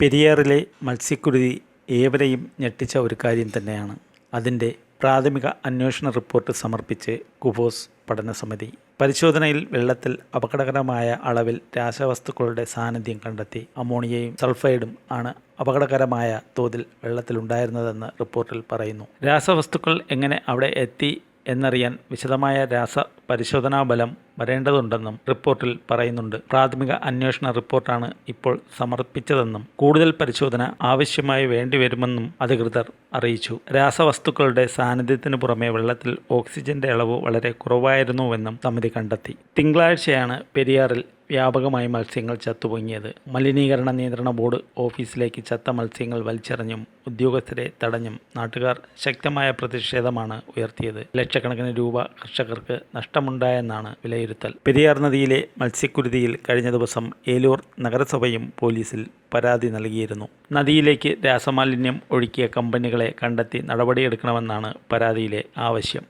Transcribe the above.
പെരിയാറിലെ മത്സ്യക്കുരുതി ഏവരെയും ഞെട്ടിച്ച ഒരു കാര്യം തന്നെയാണ്. അതിന്റെ പ്രാഥമിക അന്വേഷണ റിപ്പോർട്ട് സമർപ്പിച്ച് കുബോസ് പഠനസമിതി. പരിശോധനയിൽ വെള്ളത്തിൽ അപകടകരമായ അളവിൽ രാസവസ്തുക്കളുടെ സാന്നിധ്യം കണ്ടെത്തി അമോണിയയും സൾഫൈഡും ആണ് അപകടകരമായ തോതിൽ വെള്ളത്തിലുണ്ടായിരുന്നതെന്ന് റിപ്പോർട്ടിൽ പറയുന്നു. രാസവസ്തുക്കൾ എങ്ങനെ അവിടെ എത്തി എന്നറിയാൻ വിശദമായ രാസ പരിശോധനാ ബലം വരേണ്ടതുണ്ടെന്നും റിപ്പോർട്ടിൽ പറയുന്നുണ്ട്. പ്രാഥമിക അന്വേഷണ റിപ്പോർട്ടാണ് ഇപ്പോൾ സമർപ്പിച്ചതെന്നും കൂടുതൽ പരിശോധന ആവശ്യമായി വേണ്ടിവരുമെന്നും അധികൃതർ അറിയിച്ചു. രാസവസ്തുക്കളുടെ സാന്നിധ്യത്തിനു പുറമെ വെള്ളത്തിൽ ഓക്സിജന്റെ അളവ് വളരെ കുറവായിരുന്നുവെന്നും സമിതി കണ്ടെത്തി. തിങ്കളാഴ്ചയാണ് പെരിയാറിൽ വ്യാപകമായി മത്സ്യങ്ങൾ ചത്തുപൊങ്ങിയത്. മലിനീകരണ നിയന്ത്രണ ബോർഡ് ഓഫീസിലേക്ക് ചത്ത മത്സ്യങ്ങൾ വലിച്ചെറിഞ്ഞും ഉദ്യോഗസ്ഥരെ തടഞ്ഞും നാട്ടുകാർ ശക്തമായ പ്രതിഷേധമാണ് ഉയർത്തിയത്. ലക്ഷക്കണക്കിന് രൂപ കർഷകർക്ക് നഷ്ടമുണ്ടായെന്നാണ് വിലയിരുത്തൽ. പെരിയാർ നദിയിലെ മത്സ്യക്കുരുതിയിൽ കഴിഞ്ഞ ദിവസം ഏലൂർ നഗരസഭയും പോലീസിൽ പരാതി നൽകിയിരുന്നു. നദിയിലേക്ക് രാസമാലിന്യം ഒഴുക്കിയ കമ്പനികളെ കണ്ടെത്തി നടപടിയെടുക്കണമെന്നാണ് പരാതിയിലെ ആവശ്യം.